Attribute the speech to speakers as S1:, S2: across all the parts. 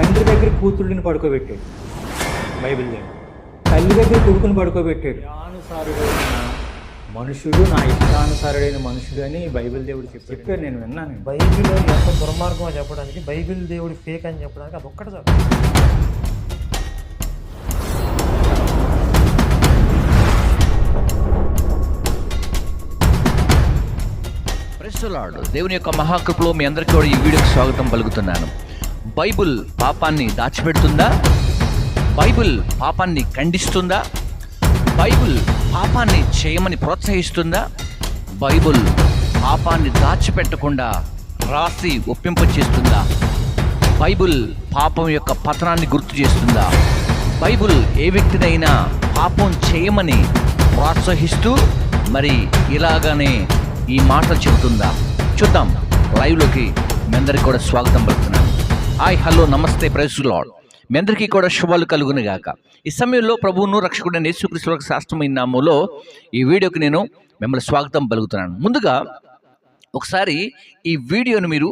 S1: తండ్రి దగ్గర కూతుళ్ళని పడుకోబెట్టాడు. బైబిల్ దేవుడు తల్లి దగ్గర కొడుకుని పడుకోబెట్టాడు. అనుసారుడైన మనుషుడు నా ఇష్టానుసారుడైన మనుషుడు అని బైబిల్ దేవుడు చెప్పాడు చెప్పారు నేను విన్నాను.
S2: బైబిల్ ఎంత దుర్మార్గమో చెప్పడానికి బైబిల్ దేవుడి ఫేక్ అని చెప్పడానికి అది ఒక్కటి చాలు.
S3: ప్రెస్లాడు దేవుని యొక్క మహాకృపలో మీ అందరికీ కూడా ఈ వీడియోకి స్వాగతం పలుకుతున్నాను. బైబుల్ పాపాన్ని దాచిపెడుతుందా? బైబుల్ పాపాన్ని ఖండిస్తుందా? బైబుల్ పాపాన్ని చేయమని ప్రోత్సహిస్తుందా? బైబుల్ పాపాన్ని దాచిపెట్టకుండా రాసి ఒప్పింపచేస్తుందా బైబుల్ పాపం యొక్క పతనాన్ని గుర్తు చేస్తుందా? బైబుల్ ఏ వ్యక్తినైనా పాపం చేయమని ప్రోత్సహిస్తూ మరి ఇలాగానే ఈ మాటలు చెబుతుందా? చూద్దాం. లైవ్లోకి మీ అందరికి కూడా స్వాగతం పలుకుతున్నాను హాయ్ హలో నమస్తే ప్రైస్ లాడ్ మీ అందరికీ కూడా శుభాలు కలుగును గాక. ఈ సమయంలో ప్రభువును రక్షకుడైన యేసుక్రీస్తు శాస్త్రమైన నామంలో ఈ వీడియోకి నేను మిమ్మల్ని స్వాగతం పలుకుతున్నాను. ముందుగా ఒకసారి ఈ వీడియోను మీరు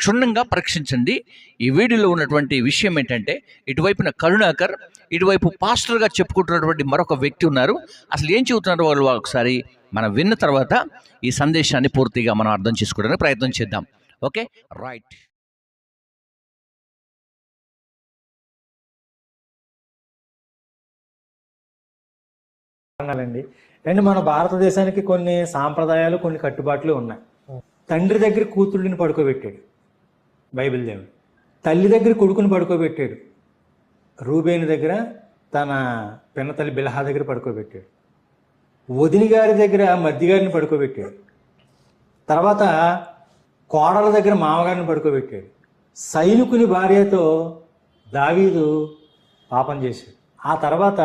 S3: క్షుణ్ణంగా పరీక్షించండి. ఈ వీడియోలో ఉన్నటువంటి విషయం ఏంటంటే ఇటువైపున కరుణాకర్ ఇటువైపు పాస్టర్గా చెప్పుకుంటున్నటువంటి మరొక వ్యక్తి ఉన్నారు. అసలు ఏం చెబుతున్నారు వాళ్ళు ఒకసారి మనం విన్న తర్వాత ఈ సందేశాన్ని పూర్తిగా మనం అర్థం చేసుకోవడానికి ప్రయత్నం చేద్దాం. ఓకే? రైట్.
S1: అండి అండ్ మన భారతదేశానికి కొన్ని సాంప్రదాయాలు కొన్ని కట్టుబాట్లు ఉన్నాయి. తండ్రి దగ్గర కూతుళ్ళని పడుకోబెట్టాడు. బైబిల్ దేవుడు. తల్లి దగ్గర కొడుకుని పడుకోబెట్టాడు. రూబేని దగ్గర తన పిన్నతల్లి బిలహా దగ్గర పడుకోబెట్టాడు. వదిని గారి దగ్గర మద్దిగారిని పడుకోబెట్టాడు. తర్వాత కోడల దగ్గర మామగారిని పడుకోబెట్టాడు. సైనికుని భార్యతో దావీదు పాపం చేశాడు. ఆ తర్వాత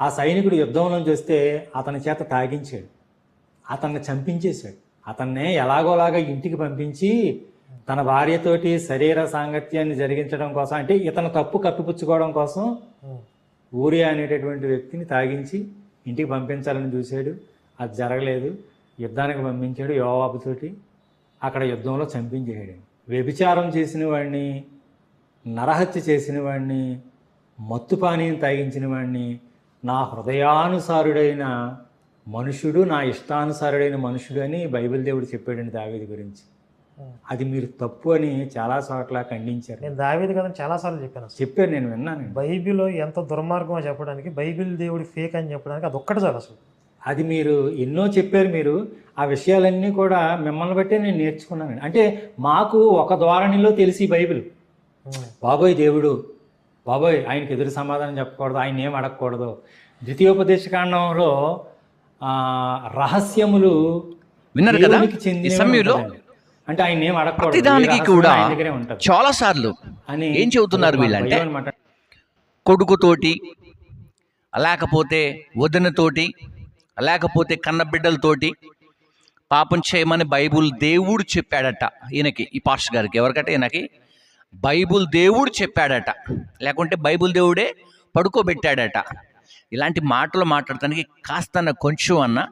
S1: ఆ సైనికుడు యుద్ధంలో చూస్తే అతని చేత తాగించాడు. అతన్ని చంపించేశాడు. అతన్నే ఎలాగోలాగా ఇంటికి పంపించి తన భార్యతోటి శరీర సాంగత్యాన్ని జరిగించడం కోసం అంటే ఇతను తప్పు కప్పిపుచ్చుకోవడం కోసం ఊరియా అనేటటువంటి వ్యక్తిని తాగించి ఇంటికి పంపించాలని చూశాడు. అది జరగలేదు. యుద్ధానికి పంపించాడు యోవాబుతోటి. అక్కడ యుద్ధంలో చంపించేయడం వ్యభిచారం చేసిన వాడిని నరహత్య చేసిన వాడిని మత్తు పానీయం తాగించిన వాడిని నా హృదయానుసారుడైన మనుషుడు నా ఇష్టానుసారుడైన మనుషుడు అని బైబిల్ దేవుడు చెప్పాడండి దావీది గురించి. అది మీరు తప్పు అని చాలా చోట్ల ఖండించారు.
S2: నేను దావేది కదా చాలాసార్లు చెప్పాను అసలు.
S1: చెప్పాను నేను విన్నాను
S2: బైబిల్ ఎంత దుర్మార్గమో చెప్పడానికి బైబిల్ దేవుడి ఫేక్ అని చెప్పడానికి అది ఒక్కటి చాలు అసలు.
S1: అది మీరు ఎన్నో చెప్పారు మీరు ఆ విషయాలన్నీ కూడా మిమ్మల్ని బట్టే నేను నేర్చుకున్నాను. అంటే మాకు ఒక ధోరణిలో తెలిసి బైబిల్. బాబోయ్ దేవుడు బాబోయ్ ఆయనకి ఎదురు సమాధానం చెప్పకూడదు ఆయన ఏం అడగకూడదు ద్వితీయోపదేశకాండంలో రహస్యములు
S3: విన్నారు కదా సమయంలో.
S1: అంటే ఆయన ఏం అడగకూడదు రహస్యం
S3: కూడా చాలా సార్లు
S1: అని
S3: ఏం చెబుతున్నారు వీళ్ళంటే. కొడుకుతోటి లేకపోతే వదినతోటి లేకపోతే కన్న బిడ్డలతోటి పాపం చేయమని బైబుల్ దేవుడు చెప్పాడట ఈయనకి ఈ పాస్టర్ గారికి ఎవరికట ఈయనకి బైబుల్ దేవుడు చెప్పాడట. లేకుంటే బైబుల్ దేవుడే పడుకోబెట్టాడట. ఇలాంటి మాటలు మాట్లాడటానికి కాస్త కొంచెం అన్న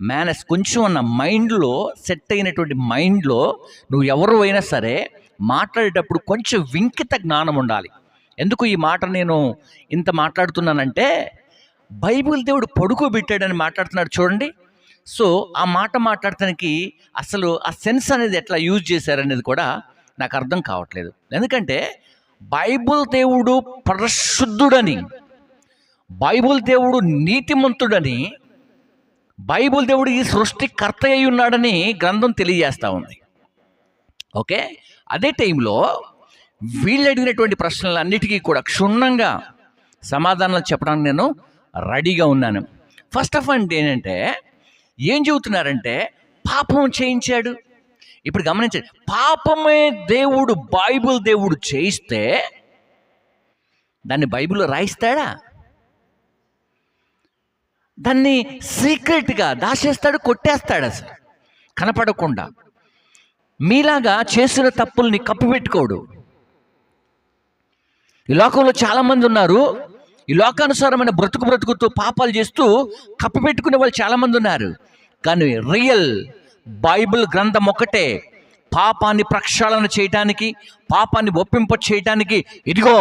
S3: మేనస్ కొంచెం అన్న మైండ్లో సెట్ అయినటువంటి మైండ్లో నువ్వు ఎవరు అయినా సరే మాట్లాడేటప్పుడు కొంచెం వింకిత జ్ఞానం ఉండాలి. ఎందుకు ఈ మాట నేను ఇంత మాట్లాడుతున్నానంటే బైబిల్ దేవుడు పడుకోబెట్టాడని మాట్లాడుతున్నాడు చూడండి. సో ఆ మాట మాట్లాడటానికి అసలు ఆ సెన్స్ అనేది ఎట్లా యూజ్ చేశారనేది కూడా నాకు అర్థం కావట్లేదు. ఎందుకంటే బైబిల్ దేవుడు పరిశుద్ధుడని బైబుల్ దేవుడు నీతిమంతుడని బైబుల్ దేవుడు ఈ సృష్టికర్త అయి ఉన్నాడని గ్రంథం తెలియజేస్తూ ఉంది. ఓకే? అదే టైంలో వీళ్ళు అడిగినటువంటి ప్రశ్నలన్నిటికీ కూడా క్షుణ్ణంగా సమాధానాలు చెప్పడానికి నేను రెడీగా ఉన్నాను. ఫస్ట్ ఆఫ్ ఆల్ ఏంటంటే ఏం చెబుతున్నారంటే పాపం చేయించాడు. ఇప్పుడు గమనించండి. పాపమే దేవుడు బైబిల్ దేవుడు చేయిస్తే దాన్ని బైబిల్లో రాయిస్తాడా? దాన్ని సీక్రెట్గా దాచేస్తాడు కొట్టేస్తాడు అసలు. కనపడకుండా. మీలాగా చేసిన తప్పుల్ని కప్పిపెట్టుకోడు. ఈ లోకంలో చాలామంది ఉన్నారు. ఈ లోకానుసారమైన బ్రతుకు బ్రతుకుతూ పాపాలు చేస్తూ కప్పిపెట్టుకునే వాళ్ళు చాలామంది ఉన్నారు. కానీ రియల్ బైబిల్ గ్రంథం ఒకటే పాపాన్ని ప్రక్షాళన చేయటానికి పాపాన్ని ఒప్పింప చేయటానికి ఇదిగో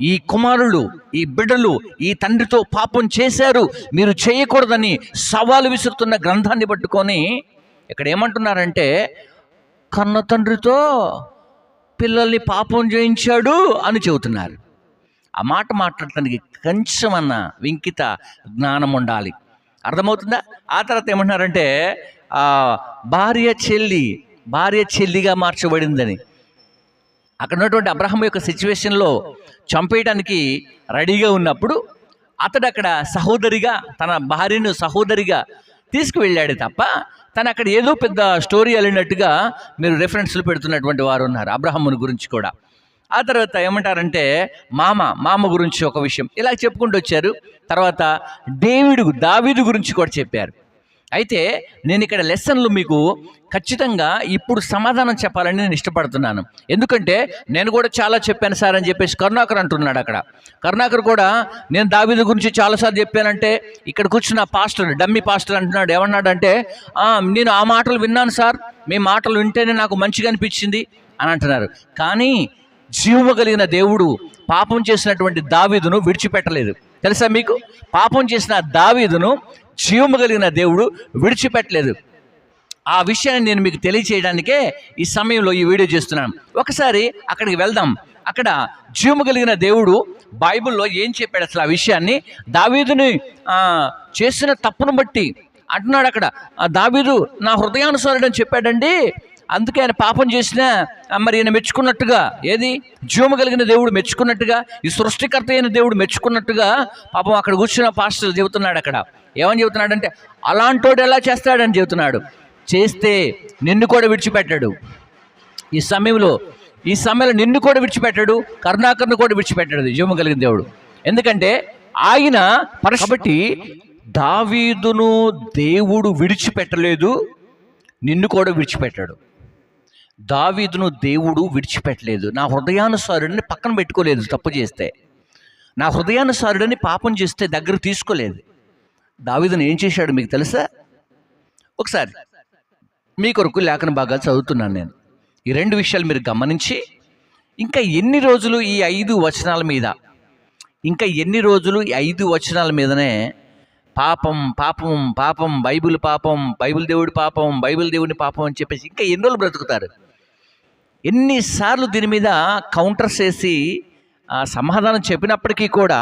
S3: ఈ కుమారులు ఈ బిడ్డలు ఈ తండ్రితో పాపం చేశారు. మీరు చేయకూడదని సవాలు విసురుతున్న గ్రంథాన్ని పట్టుకొని ఇక్కడ ఏమంటున్నారంటే కన్న తండ్రితో పిల్లల్ని పాపం చేయించాడు అని చెబుతున్నారు. ఆ మాట మాట్లాడటానికి కొంచెమన్న వింకిత జ్ఞానం ఉండాలి అర్థమవుతుందా? ఆ తర్వాత ఏమంటున్నారంటే ఆ, భార్య చెల్లి భార్య చెల్లిగా మార్చబడిందని. అక్కడ ఉన్నటువంటి అబ్రహం యొక్క సిచ్యువేషన్లో చంపేయడానికి రెడీగా ఉన్నప్పుడు అతడు అక్కడ సహోదరిగా తన భార్యను సహోదరిగా తీసుకువెళ్ళాడు తప్ప తను అక్కడ ఏదో పెద్ద స్టోరీ వెళ్ళినట్టుగా మీరు రెఫరెన్స్లు పెడుతున్నటువంటి వారు ఉన్నారు అబ్రహముని గురించి కూడా. ఆ తర్వాత ఏమంటారంటే మామ మామ గురించి ఒక విషయం. ఇలా చెప్పుకుంటూ వచ్చారు. తర్వాత డేవిడు దావీదు గురించి కూడా చెప్పారు. అయితే నేను ఇక్కడ లెసన్లు మీకు ఖచ్చితంగా ఇప్పుడు సమాధానం చెప్పాలని నేను ఇష్టపడుతున్నాను. ఎందుకంటే నేను కూడా చాలా చెప్పాను సార్ అని చెప్పేసి కరుణాకర్ అంటున్నాడు అక్కడ. కరుణాకర్ కూడా నేను దావీదు గురించి చాలాసార్లు చెప్పానంటే ఇక్కడ కూర్చున్న పాస్టర్ డమ్మి పాస్టర్ అంటున్నాడు. ఏమన్నాడంటే నేను ఆ మాటలు విన్నాను సార్. మీ మాటలు వింటేనే నాకు మంచిగా అనిపించింది అని అంటున్నారు. కానీ జీవము కలిగిన దేవుడు పాపం చేసినటువంటి దావీదును విడిచిపెట్టలేదు. తెలుసా మీకు? పాపం చేసిన దావీదును జీవము కలిగిన దేవుడు విడిచిపెట్టలేదు. ఆ విషయాన్ని నేను మీకు తెలియచేయడానికే ఈ సమయంలో ఈ వీడియో చేస్తున్నాను. ఒకసారి అక్కడికి వెళ్దాం. అక్కడ జీవము కలిగిన దేవుడు బైబిల్లో ఏం చెప్పాడు అసలు ఆ విషయాన్ని? దావీదుని చేసిన తప్పును బట్టి అంటున్నాడు అక్కడ. "ఆ, దావీదు నా హృదయానుసారుడు అని చెప్పాడండి. అందుకే ఆయన పాపం చేసినా మరి ఈయన మెచ్చుకున్నట్టుగా ఏది? జీవము కలిగిన దేవుడు మెచ్చుకున్నట్టుగా ఈ సృష్టికర్త అయిన దేవుడు మెచ్చుకున్నట్టుగా పాపం అక్కడ కూర్చున్న పాస్టర్ చెబుతున్నాడు అక్కడ. ఏమని చెబుతున్నాడంటే అలాంటోడు ఎలా చేస్తాడని చెబుతున్నాడు. చేస్తే నిన్ను కూడా విడిచిపెట్టాడు. ఈ సమయంలో ఈ సమయంలో నిన్ను కూడా విడిచిపెట్టాడు కరుణాకర్ను కూడా విడిచిపెట్టాడు జీవము కలిగిన దేవుడు. ఎందుకంటే ఆయన కాబట్టి దావీదును దేవుడు విడిచిపెట్టలేదు నిన్ను కూడా విడిచిపెట్టాడు. దావీదును దేవుడు విడిచిపెట్టలేదు. నా హృదయానుసారుడిని పక్కన పెట్టుకోలేదు తప్పు చేస్తే. నా హృదయానుసారుడిని పాపం చేస్తే దగ్గర తీసుకోలేదు. దావీదును ఏం చేశాడు మీకు తెలుసా? ఒకసారి మీ కొరకు లేఖన భాగాలు చదువుతున్నాను నేను. ఈ రెండు విషయాలు మీరు గమనించి ఇంకా ఎన్ని రోజులు ఈ ఐదు వచనాల మీద ఇంకా ఎన్ని రోజులు ఈ ఐదు వచనాల మీదనే పాపం పాపం పాపం బైబిల్ పాపం బైబిల్ దేవుడి పాపం బైబిల్ దేవుడి పాపం అని చెప్పేసి ఇంకా ఎన్ని రోజులు బ్రతుకుతారు? ఎన్నిసార్లు దీని మీద కౌంటర్స్ వేసి ఆ, సమాధానం చెప్పినప్పటికీ కూడా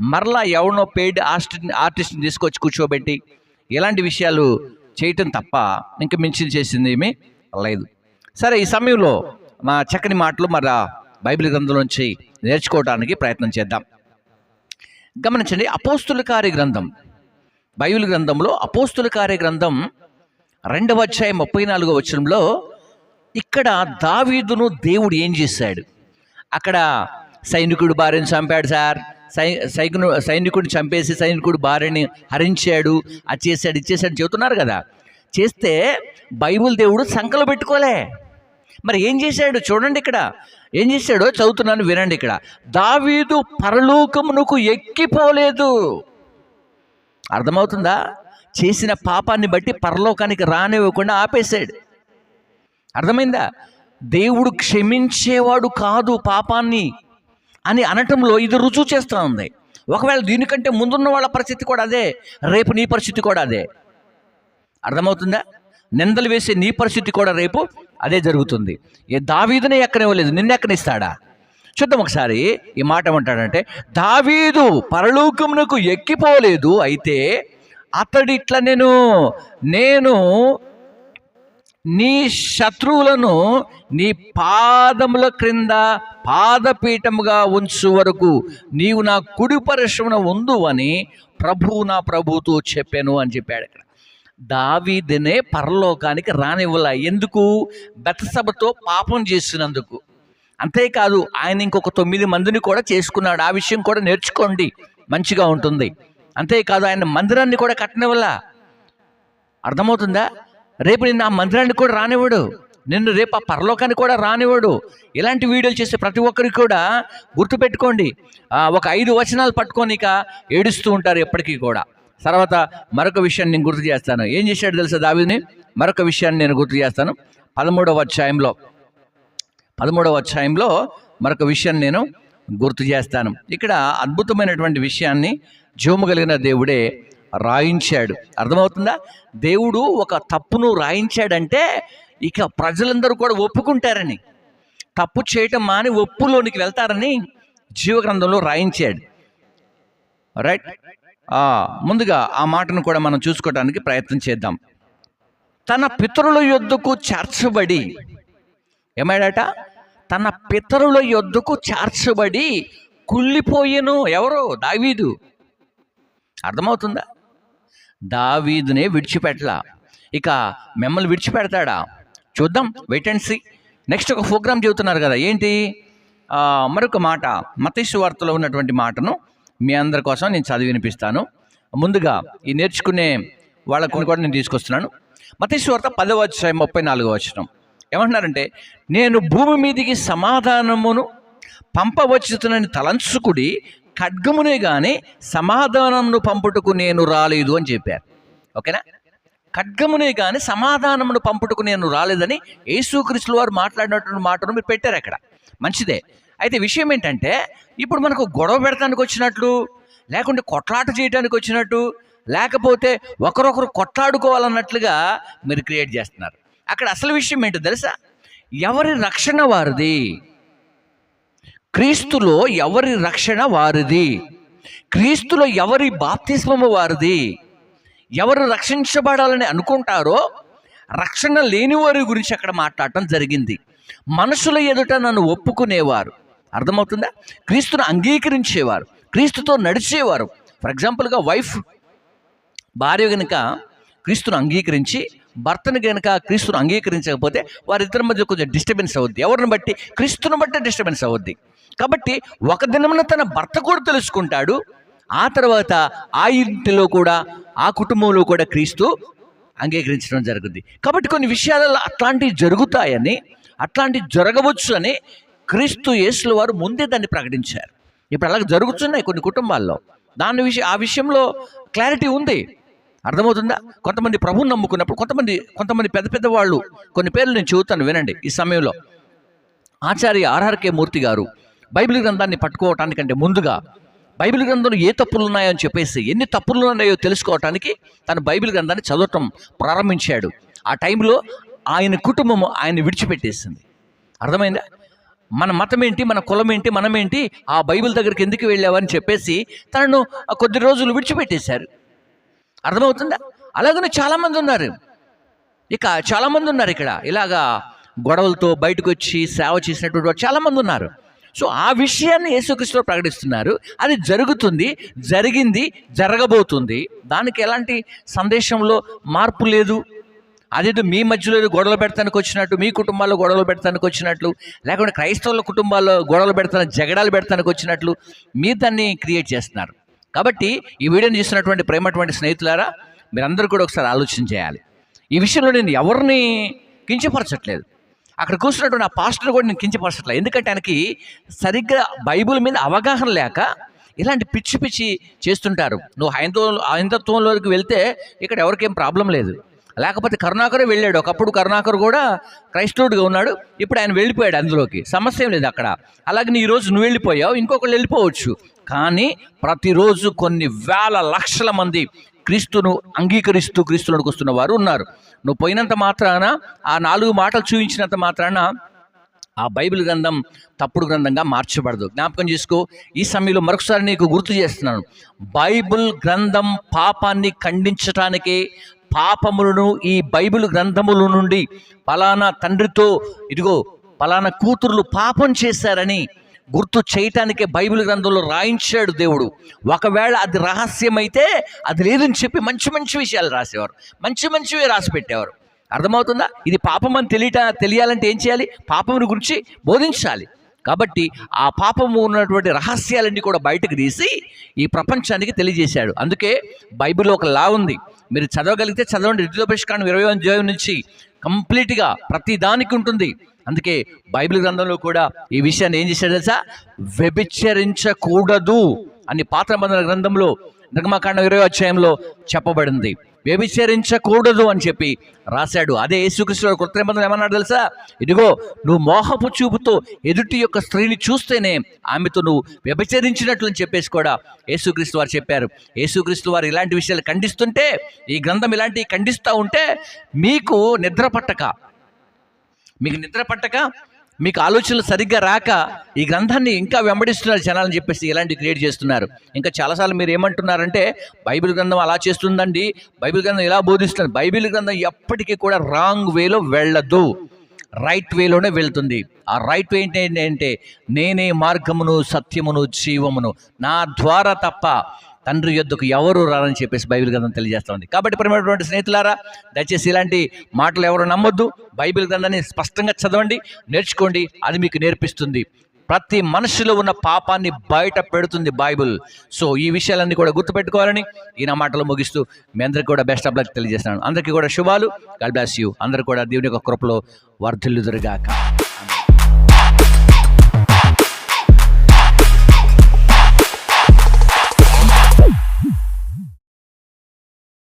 S3: మరలా ఎవరినో పెయిడ్ ఆర్టిస్ట్ ఆర్టిస్ట్ని తీసుకొచ్చి కూర్చోబెట్టి ఇలాంటి విషయాలు చేయటం తప్ప ఇంక మించి చేసింది ఏమీ లేదు. సరే ఈ సమయంలో మా చక్కని మాటలు మరి బైబిల్ గ్రంథం నుంచి నేర్చుకోవడానికి ప్రయత్నం చేద్దాం. గమనించండి అపోస్తుల కార్య గ్రంథం బైబిల్ గ్రంథంలో అపోస్తుల కార్య గ్రంథం రెండవ అధ్యాయం ముప్పై నాలుగో వచనంలో ఇక్కడ దావీదును దేవుడు ఏం చేశాడు? అక్కడ సైనికుడు భార్యను చంపాడు సార్. సై సైకును సైనికుడిని చంపేసి సైనికుడు భార్యని హరించాడు అది చేశాడు ఇది చేశాడు చెబుతున్నారు కదా. చేస్తే బైబుల్ దేవుడు సంకలు పెట్టుకోలే. మరి ఏం చేశాడు? చూడండి ఇక్కడ. ఏం చేశాడో చదువుతున్నాను వినండి ఇక్కడ. దావీదు పరలోకమునకు ఎక్కిపోలేదు. అర్థమవుతుందా? చేసిన పాపాన్ని బట్టి పరలోకానికి రానివ్వకుండా ఆపేశాడు. అర్థమైందా? దేవుడు క్షమించేవాడు కాదు పాపాన్ని. అని అనటంలో ఇది రుజువు చేస్తూ ఉంది ఒకవేళ దీనికంటే ముందున్న వాళ్ళ పరిస్థితి కూడా అదే రేపు నీ పరిస్థితి కూడా అదే. అర్థమవుతుందా? నిందలు వేసే నీ పరిస్థితి కూడా రేపు అదే జరుగుతుంది. ఏ దావీదునే ఎక్కనివ్వలేదు నిన్న ఎక్కనిస్తాడా? చూద్దాం ఒకసారి ఈ మాట ఏమంటాడంటే దావీదు పరలోకమునకు ఎక్కిపోలేదు అయితే అతడు ఇట్లా నేను నేను నీ శత్రువులను నీ పాదముల క్రింద పాదపీఠముగా ఉంచు వరకు నీవు నా కుడి పరశమున ఉందు అని ప్రభువు నా ప్రభుతో చెప్పాను అని చెప్పాడు ఇక్కడ. దావీదినే పరలోకానికి రానివ్వలే. ఎందుకు? బెతసభతో పాపం చేసినందుకు. అంతేకాదు ఆయన ఇంకొక తొమ్మిది మందిని కూడా చేసుకున్నాడు. ఆ విషయం కూడా నేర్చుకోండి. మంచిగా ఉంటుంది. అంతేకాదు ఆయన మందిరాన్ని కూడా కట్టనివ్వల అర్థమవుతుందా? రేపు నిన్ను ఆ మందిరాన్ని కూడా రానివ్వడు. నిన్ను రేపు ఆ పరలోకాన్ని కూడా రానివ్వడు. ఇలాంటి వీడియోలు చేసే ప్రతి ఒక్కరికి కూడా గుర్తుపెట్టుకోండి. ఒక ఐదు వచనాలు పట్టుకొని ఇక ఏడుస్తూ ఉంటారు ఎప్పటికీ కూడా. తర్వాత మరొక విషయాన్ని నేను గుర్తు చేస్తాను. ఏం చేశాడు తెలుసా దావిని మరొక విషయాన్ని నేను గుర్తు చేస్తాను. పదమూడవ అధ్యాయంలో పదమూడవ అధ్యాయంలో మరొక విషయాన్ని నేను గుర్తు చేస్తాను. ఇక్కడ అద్భుతమైనటువంటి విషయాన్ని జోము కలిగిన దేవుడే రాయించాడు. అర్థమవుతుందా? దేవుడు ఒక తప్పును రాయించాడంటే ఇక ప్రజలందరూ కూడా ఒప్పుకుంటారని తప్పు చేయటం మాని ఒప్పులోనికి వెళ్తారని జీవగ్రంథంలో రాయించాడు. రైట్ ముందుగా ఆ మాటను కూడా మనం చూసుకోవడానికి ప్రయత్నం చేద్దాం. తన పితరుల యొద్దకు చేర్చబడి ఏమాడట తన పితరుల యొద్దకు చేర్చబడి కుళ్ళిపోయేను ఎవరు? దావీదు. అర్థమవుతుందా? దావీదునే విడిచిపెట్టలా ఇక మిమ్మల్ని విడిచిపెడతాడా? చూద్దాం వెయిట్ అండ్ సీ నెక్స్ట్ ఒక ప్రోగ్రామ్ చెబుతున్నారు కదా ఏంటి? మరొక మాట మతీశ్వ వార్తలో ఉన్నటువంటి మాటను మీ అందరి కోసం నేను చదివి వినిపిస్తాను. ముందుగా ఈ నేర్చుకునే వాళ్ళకు కూడా నేను తీసుకొస్తున్నాను. మతేశ్వ వార్త పదవ అధ్యాయం ముప్పై నాలుగో వచ్చిన ఏమంటున్నారంటే నేను భూమి మీదికి సమాధానమును పంపవచ్చునని తలంచుకుడి ఖడ్గమునే కానీ సమాధానమును పంపుటకు నేను రాలేదు అని చెప్పారు. ఓకేనా? ఖడ్గమునే కానీ సమాధానమును పంపుటకు నేను రాలేదని యేసుక్రీస్తుల వారు మాట్లాడినటువంటి మాటను మీరు పెట్టారు అక్కడ. మంచిదే. అయితే విషయం ఏంటంటే ఇప్పుడు మనకు గొడవ పెడతానికి వచ్చినట్లు లేకుంటే కొట్లాట చేయడానికి వచ్చినట్టు లేకపోతే ఒకరొకరు కొట్లాడుకోవాలన్నట్లుగా మీరు క్రియేట్ చేస్తున్నారు. అక్కడ అసలు విషయం ఏంటో తెలుసా? ఎవరి రక్షణ వారిది? క్రీస్తులో ఎవరి రక్షణ వారిది? క్రీస్తులో ఎవరి బాప్తిస్మము వారిది? ఎవరు రక్షించబడాలని అనుకుంటారో రక్షణ లేని వారి గురించి అక్కడ మాట్లాడటం జరిగింది. మనుషుల ఎదుట నన్ను ఒప్పుకునేవారు. అర్థమవుతుందా? క్రీస్తును అంగీకరించేవారు. క్రీస్తుతో నడిచేవారు. ఫర్ ఎగ్జాంపుల్గా వైఫ్ భార్య కనుక క్రీస్తును అంగీకరించి భర్తను కనుక క్రీస్తును అంగీకరించకపోతే వారిద్దరి మధ్య కొంచెం డిస్టర్బెన్స్ అవుద్ది. ఎవరిని బట్టి? క్రీస్తుని బట్టి డిస్టర్బెన్స్ అవుద్ది. కాబట్టి ఒక దినమున తన భర్త కూడా తెలుసుకుంటాడు. ఆ తర్వాత ఆ ఇంటిలో కూడా ఆ కుటుంబంలో కూడా క్రీస్తు అంగీకరించడం జరుగుద్ది. కాబట్టి కొన్ని విషయాలలో అట్లాంటివి జరుగుతాయని అట్లాంటివి జరగవచ్చు అని క్రీస్తు యేసుల వారు ముందే దాన్ని ప్రకటించారు. ఇప్పుడు అలాగే జరుగుతున్నాయి కొన్ని కుటుంబాల్లో. దాని విషయం ఆ విషయంలో క్లారిటీ ఉంది. అర్థమవుతుందా? కొంతమంది ప్రభువుని నమ్ముకున్నప్పుడు కొంతమంది కొంతమంది పెద్ద పెద్ద వాళ్ళు కొన్ని పేర్లు నేను చెబుతాను వినండి ఈ సమయంలో. ఆచార్య ఆర్ఆర్కే మూర్తి గారు బైబిల్ గ్రంథాన్ని పట్టుకోవటానికంటే ముందుగా బైబిల్ గ్రంథంలో ఏ తప్పులు ఉన్నాయో అని చెప్పేసి ఎన్ని తప్పులు ఉన్నాయో తెలుసుకోవటానికి తన బైబిల్ గ్రంథాన్ని చదవటం ప్రారంభించాడు. ఆ టైంలో ఆయన కుటుంబం ఆయన విడిచిపెట్టేసింది. అర్థమైందా? మన మతం ఏంటి? మన కులం ఏంటి? మనం ఏంటి? ఆ బైబిల్ దగ్గరికి ఎందుకు వెళ్ళావని చెప్పేసి తనను కొద్ది రోజులు విడిచిపెట్టేశారు. అర్థమవుతుందా? అలాగనే చాలామంది ఉన్నారు. ఇక చాలామంది ఉన్నారు ఇక్కడ. ఇలాగా గొడవలతో బయటకు వచ్చి సేవ చేసినటువంటి వారు చాలామంది ఉన్నారు. సో ఆ విషయాన్ని యేసుక్రీస్తులో ప్రకటిస్తున్నారు. అది జరుగుతుంది జరిగింది జరగబోతుంది. దానికి ఎలాంటి సందేశంలో మార్పు లేదు. అదేదో మీ మధ్యలో గొడవలు పెడతానికి వచ్చినట్టు మీ కుటుంబాల్లో గొడవలు పెడతానికి వచ్చినట్లు లేకుంటే క్రైస్తవుల కుటుంబాల్లో గొడవలు పెడతాను జగడాలు పెడతానికి వచ్చినట్లు మీరు దాన్ని క్రియేట్ చేస్తున్నారు. కాబట్టి ఈ వీడియోని చూసినటువంటి ప్రేమటువంటి స్నేహితులారా మీరందరూ కూడా ఒకసారి ఆలోచన చేయాలి. ఈ విషయంలో నేను ఎవరిని కించపరచట్లేదు. అక్కడ కూర్చున్నటువంటి ఆ పాస్టర్ కూడా నేను కించపరచట్లే. ఎందుకంటే ఆయనకి సరిగ్గా బైబిల్ మీద అవగాహన లేక ఇలాంటి పిచ్చి పిచ్చి చేస్తుంటారు. నువ్వు హైందవ హైందత్వంలోకి వెళ్తే ఇక్కడ ఎవరికేం ప్రాబ్లం లేదు. లేకపోతే కరుణాకరే వెళ్ళాడు. ఒకప్పుడు కరుణాకర్ కూడా క్రైస్తవుడిగా ఉన్నాడు. ఇప్పుడు ఆయన వెళ్ళిపోయాడు అందులోకి. సమస్య ఏం లేదు అక్కడ. అలాగే నీ ఈరోజు నువ్వు వెళ్ళిపోయావు. ఇంకొకళ్ళు వెళ్ళిపోవచ్చు. కానీ ప్రతిరోజు కొన్ని వేల లక్షల మంది క్రీస్తును అంగీకరిస్తూ క్రీస్తులోకి వస్తున్న వారు ఉన్నారు. నువ్వు పోయినంత మాత్రాన ఆ నాలుగు మాటలు చూపించినంత మాత్రాన ఆ బైబిల్ గ్రంథం తప్పుడు గ్రంథంగా మార్చబడదు. జ్ఞాపకం చేసుకో ఈ సమయంలో మరొకసారి నీకు గుర్తు చేస్తున్నాను. బైబిల్ గ్రంథం పాపాన్ని ఖండించటానికి పాపములను ఈ బైబిల్ గ్రంథముల నుండి పలానా తండ్రితో ఇదిగో పలానా కూతుర్లు పాపం చేశారని గుర్తు చేయటానికే బైబిల్ గ్రంథంలో రాయించాడు దేవుడు. ఒకవేళ అది రహస్యమైతే అది లేదని చెప్పి మంచి మంచి విషయాలు రాసేవారు. మంచి మంచివి రాసి పెట్టేవారు. అర్థమవుతుందా? ఇది పాపం అని తెలియట తెలియాలంటే ఏం చేయాలి? పాపముని గురించి బోధించాలి. కాబట్టి ఆ పాపము ఉన్నటువంటి రహస్యాలన్నీ కూడా బయటకు తీసి ఈ ప్రపంచానికి తెలియజేశాడు. అందుకే బైబిల్లో ఒక లా ఉంది. మీరు చదవగలిగితే చదవండి. రితులోపేషకాండం ఇరవై అధ్యాయం నుంచి కంప్లీట్గా ప్రతి దానికి ఉంటుంది. అందుకే బైబిల్ గ్రంథంలో కూడా ఈ విషయాన్ని ఏం చేశాడు తెలుసా? వ్యభిచరించకూడదు అని పాత్ర బంధన గ్రంథంలో నిర్మాకాండ ఇరవై అధ్యాయంలో చెప్పబడింది. వ్యభిచరించకూడదు అని చెప్పి రాశాడు. అదే యేసుక్రీస్తు కొత్త నిబంధన ఏమన్నాడు తెలుసా? ఇదిగో నువ్వు మోహపు చూపుతో ఎదుటి యొక్క స్త్రీని చూస్తేనే ఆమెతో నువ్వు వ్యభిచరించినట్లు అని చెప్పేసి కూడా యేసుక్రీస్తు వారు చెప్పారు. యేసుక్రీస్తు వారు ఇలాంటి విషయాలు ఖండిస్తుంటే ఈ గ్రంథం ఇలాంటివి ఖండిస్తూ ఉంటే మీకు నిద్ర పట్టక. మీకు నిద్ర పట్టక మీకు ఆలోచనలు సరిగ్గా రాక ఈ గ్రంథాన్ని ఇంకా వెంబడిస్తున్నారు జనాలని చెప్పేసి ఇలాంటి క్రియేట్ చేస్తున్నారు. ఇంకా చాలాసార్లు మీరు ఏమంటున్నారంటే బైబిల్ గ్రంథం అలా చేస్తుందండి బైబిల్ గ్రంథం ఇలా బోధిస్తుంది బైబిల్ గ్రంథం ఎప్పటికీ కూడా రాంగ్ వేలో వెళ్ళదు. రైట్ వేలోనే వెళ్తుంది. ఆ రైట్ వే ఏంటంటే నేనే మార్గమును సత్యమును జీవమును. నా ద్వారా తప్ప తండ్రి యొద్దకు ఎవరు రారని చెప్పేసి బైబిల్ గ్రంథం తెలియజేస్తుంది కాబట్టి ప్రేమటువంటి స్నేహితులారా దయచేసి ఇలాంటి మాటలు ఎవరు నమ్మొద్దు. బైబిల్ గ్రంథాన్ని స్పష్టంగా చదవండి నేర్చుకోండి అది మీకు నేర్పిస్తుంది. ప్రతి మనుషులో ఉన్న పాపాన్ని బయట పెడుతుంది బైబిల్. సో ఈ విషయాలన్నీ కూడా గుర్తుపెట్టుకోవాలని ఈ నా మాటలు ముగిస్తూ మీ అందరికీ కూడా బెస్ట్ ఆఫ్ లక్ తెలియజేస్తున్నాను. అందరికీ కూడా శుభాలు. God bless you. అందరూ కూడా దేవుని యొక్క కృపలో వర్ధిల్లుదురుగాక.